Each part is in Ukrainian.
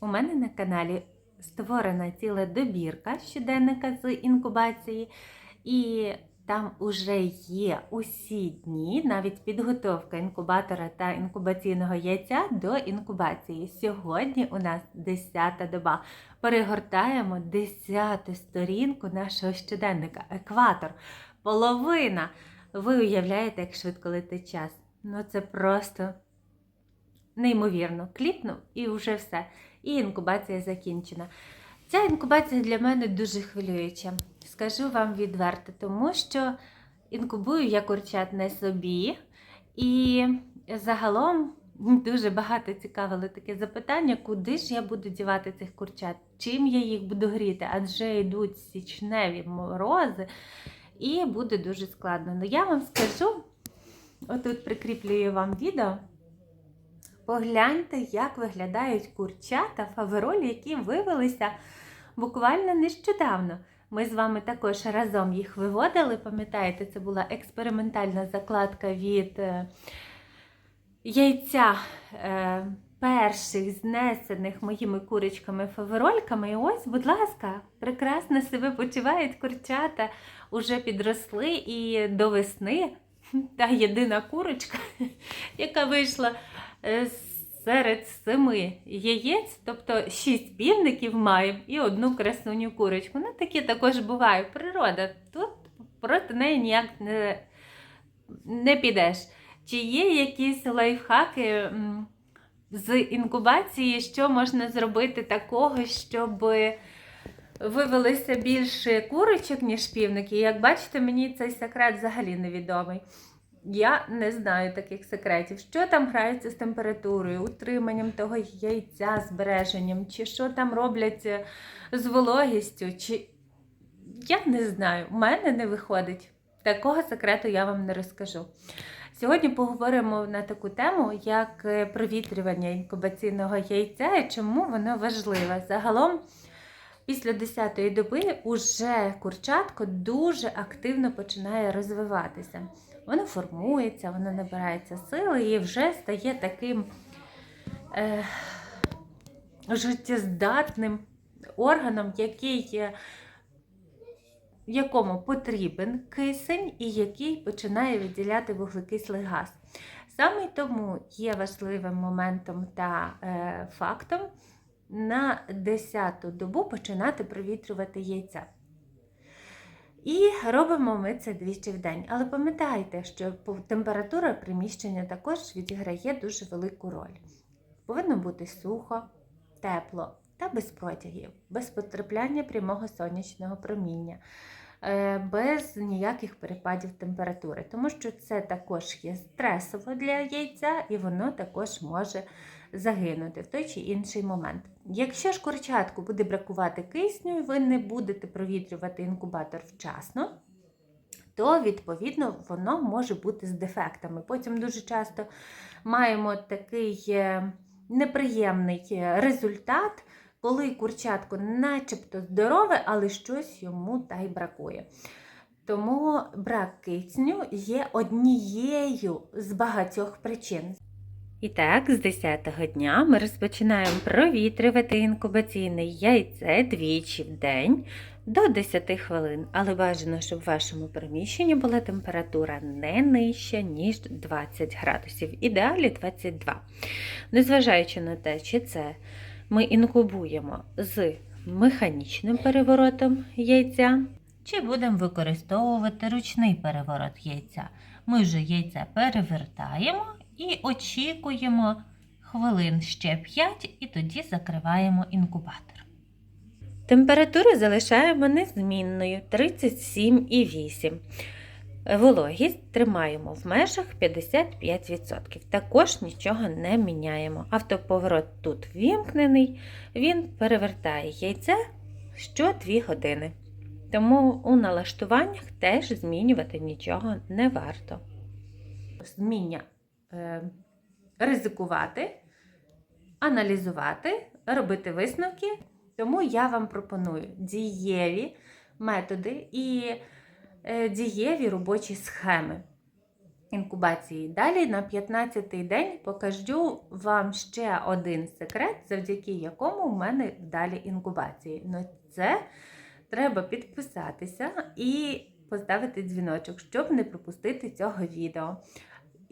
У мене на каналі створена ціла добірка щоденника з інкубації, і там уже є усі дні, навіть підготовка інкубатора та інкубаційного яйця до інкубації. Сьогодні у нас 10-та доба. Перегортаємо 10-ту сторінку нашого щоденника. Екватор. Половина. Ви уявляєте, як швидко летить час. Ну це просто неймовірно. Кліпнув і вже все. І інкубація закінчена. Ця інкубація для мене дуже хвилююча. Скажу вам відверто, тому що інкубую я курчат не собі. І загалом дуже багато цікавило таке запитання, куди ж я буду дівати цих курчат, чим я їх буду гріти, адже йдуть січневі морози, і буде дуже складно. Ну я вам скажу, отут прикріплюю вам відео. Погляньте, як виглядають курчата фаверолі, які вивелися буквально нещодавно. Ми з вами також разом їх виводили. Пам'ятаєте, це була експериментальна закладка від е, яйця е, перших знесених моїми курочками-фаверольками. І ось, будь ласка, прекрасно себе почувають курчата, уже підросли і до весни. Та єдина курочка, яка вийшла серед семи яєць, тобто шість півників маємо і одну красуню курочку. Ну, таке також буває. Природа. Тут проти неї ніяк не, не підеш. Чи є якісь лайфхаки з інкубації, що можна зробити такого, щоб вивелися більше курочок, ніж півники? Як бачите, мені цей секрет взагалі невідомий. Я не знаю таких секретів, що там грається з температурою, утриманням того яйця, збереженням, чи що там роблять е, з вологістю, чи я не знаю, у мене не виходить. Такого секрету я вам не розкажу. Сьогодні поговоримо на таку тему, як е, провітрювання інкубаційного яйця і чому воно важливе. Загалом, після 10-ї доби уже курчатко дуже активно починає розвиватися. Воно формується, воно набирається сили і вже стає таким е, життєздатним органом, який, якому потрібен кисень і який починає виділяти вуглекислий газ. Саме тому є важливим моментом та е, фактом на 10-ту добу починати провітрювати яйця. І робимо ми це двічі в день. Але пам'ятайте, що температура приміщення також відіграє дуже велику роль. Повинно бути сухо, тепло та без протягів, без потрапляння прямого сонячного проміння, е, без ніяких перепадів температури, тому що це також є стресово для яйця, і воно також може загинути в той чи інший момент. Якщо ж курчатку буде бракувати кисню, і ви не будете провітрювати інкубатор вчасно, то, відповідно, воно може бути з дефектами. Потім дуже часто маємо такий е, неприємний е, результат, коли курчатко начебто здорове, але щось йому та й бракує. Тому брак кисню є однією з багатьох причин. І так, з 10-го дня ми розпочинаємо провітрювати інкубаційне яйце двічі в день до 10 хвилин, але бажано, щоб в вашому приміщенні була температура не нижча, ніж 20 градусів, ідеалі 22. Незважаючи на те, чи це ми інкубуємо з механічним переворотом яйця, чи будемо використовувати ручний переворот яйця. Ми вже яйця перевертаємо і очікуємо хвилин ще 5 і тоді закриваємо інкубатор. Температуру залишаємо незмінною 37,8. Вологість тримаємо в межах 55%. Також нічого не міняємо. Автоповорот тут вімкнений, він перевертає яйце що 2 години. Тому у налаштуваннях теж змінювати нічого не варто. Зміння ризикувати, аналізувати, робити висновки. Тому я вам пропоную дієві методи і е, дієві робочі схеми. інкубації. Далі на 15-й день покажу вам ще один секрет, завдяки якому в мене далі інкубації. Ну, це треба підписатися і поставити дзвіночок, щоб не пропустити цього відео.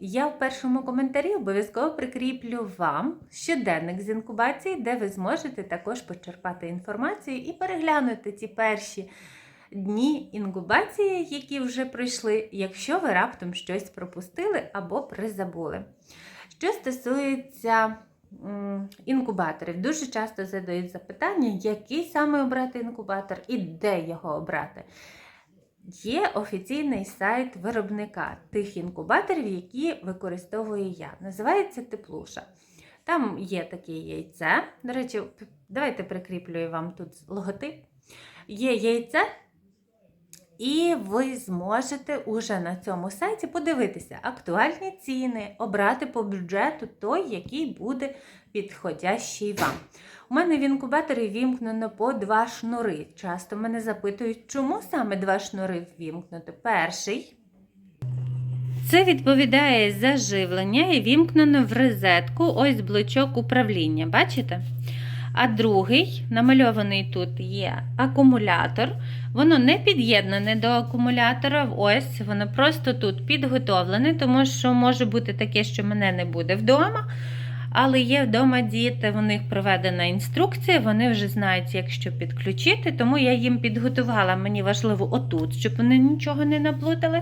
Я в першому коментарі обов'язково прикріплю вам щоденник з інкубації, де ви зможете також почерпати інформацію і переглянути ці перші дні інкубації, які вже пройшли, якщо ви раптом щось пропустили або призабули. Що стосується інкубаторів, дуже часто задають запитання, який саме обрати інкубатор і де його обрати. Є офіційний сайт виробника тих інкубаторів, які використовую я. Називається Теплуша. Там є таке яйце. До речі, давайте прикріплюю вам тут логотип. Є яйце, і ви зможете уже на цьому сайті подивитися актуальні ціни, обрати по бюджету той, який буде підходящий вам. У мене в інкубаторі вімкнено по два шнури. Часто мене запитують, чому саме два шнури ввімкнути. Перший. Це відповідає за живлення і вімкнено в розетку ось блочок управління. Бачите? А другий, намальований тут є акумулятор. Воно не під'єднане до акумулятора. Ось, воно просто тут підготовлене, тому що може бути таке, що мене не буде вдома. Але є вдома діти, в них проведена інструкція, вони вже знають, як що підключити, тому я їм підготувала, мені важливо отут, щоб вони нічого не наплутали.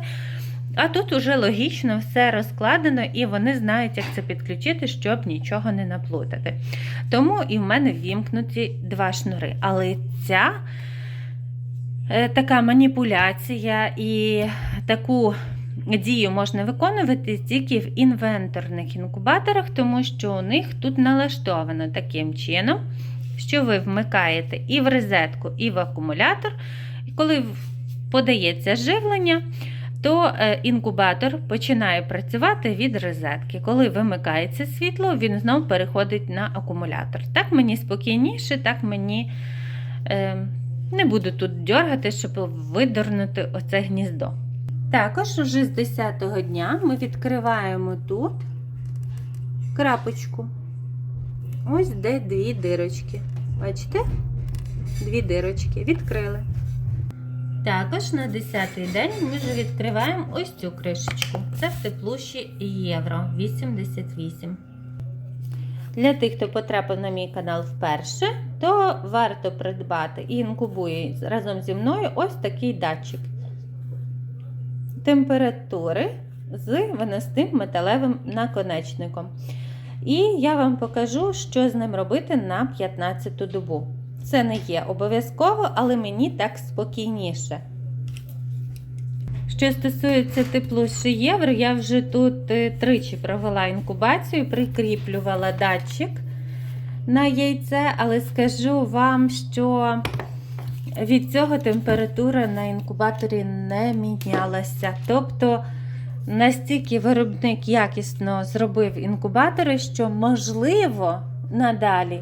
А тут уже логічно все розкладено, і вони знають, як це підключити, щоб нічого не наплутати. Тому і в мене вімкнуті два шнури. Але ця е, така маніпуляція і таку дію можна виконувати тільки в інвенторних інкубаторах, тому що у них тут налаштовано таким чином, що ви вмикаєте і в розетку, і в акумулятор. І коли подається живлення, то е, інкубатор починає працювати від розетки. Коли вимикається світло, він знову переходить на акумулятор. Так мені спокійніше, так мені е, не буду тут дергати, щоб видорнути оце гніздо. Також уже з 10-го дня ми відкриваємо тут крапочку. Ось де дві дирочки. Бачите? Дві дирочки. Відкрили. Також на 10-й день ми вже відкриваємо ось цю кришечку. Це в теплуші Євро 88. Для тих, хто потрапив на мій канал вперше, то варто придбати і інкубує разом зі мною ось такий датчик температури з виносним металевим наконечником. І я вам покажу, що з ним робити на 15-ту добу. Це не є обов'язково, але мені так спокійніше. Що стосується теплуші євро, я вже тут е, тричі провела інкубацію, прикріплювала датчик на яйце, але скажу вам, що від цього температура на інкубаторі не мінялася. Тобто настільки виробник якісно зробив інкубатори, що, можливо, надалі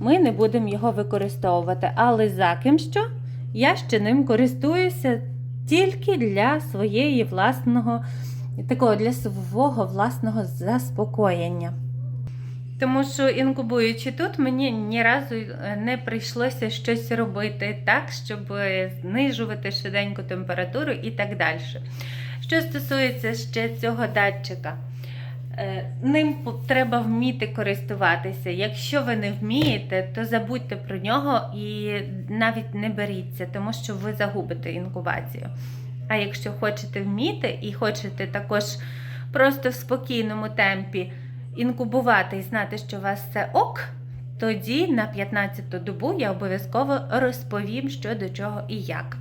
ми не будемо його використовувати. Але за ким що я ще ним користуюся тільки для своєї власного, такого для свого власного заспокоєння. Тому що інкубуючи тут, мені ні разу не прийшлося щось робити так, щоб знижувати швиденько температуру і так далі. Що стосується ще цього датчика, ним треба вміти користуватися. Якщо ви не вмієте, то забудьте про нього і навіть не беріться, тому що ви загубите інкубацію. А якщо хочете вміти і хочете також просто в спокійному темпі інкубувати і знати, що у вас все ок, тоді на 15-ту добу я обов'язково розповім, що до чого і як.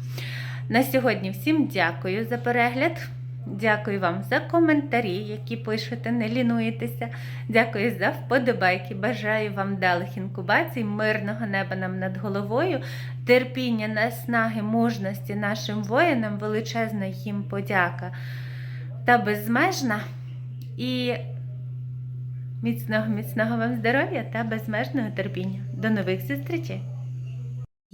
На сьогодні всім дякую за перегляд. Дякую вам за коментарі, які пишете, не лінуєтеся. Дякую за вподобайки. Бажаю вам далих інкубацій, мирного неба нам над головою, терпіння, наснаги, мужності нашим воїнам, величезна їм подяка та безмежна. І Міцного, міцного вам здоров'я та безмежного терпіння. До нових зустрічей!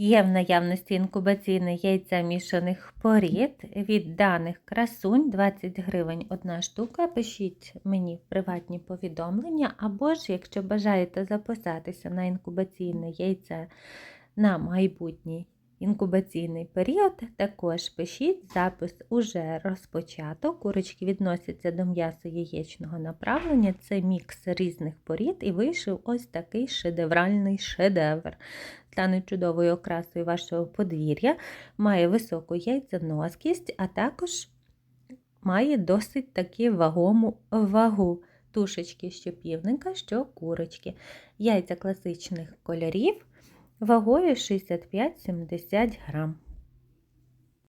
Є в наявності інкубаційне яйця мішаних порід від даних красунь 20 гривень одна штука. Пишіть мені в приватні повідомлення, або ж, якщо бажаєте записатися на інкубаційне яйце на майбутній інкубаційний період, також пишіть запис уже розпочато. Курочки відносяться до м'ясо яєчного направлення. Це мікс різних порід, і вийшов ось такий шедевральний шедевр. Стане чудовою окрасою вашого подвір'я, має високу яйценоскість, а також має досить таки вагому вагу. Тушечки що півника, що курочки. Яйця класичних кольорів вагою 65-70 грам.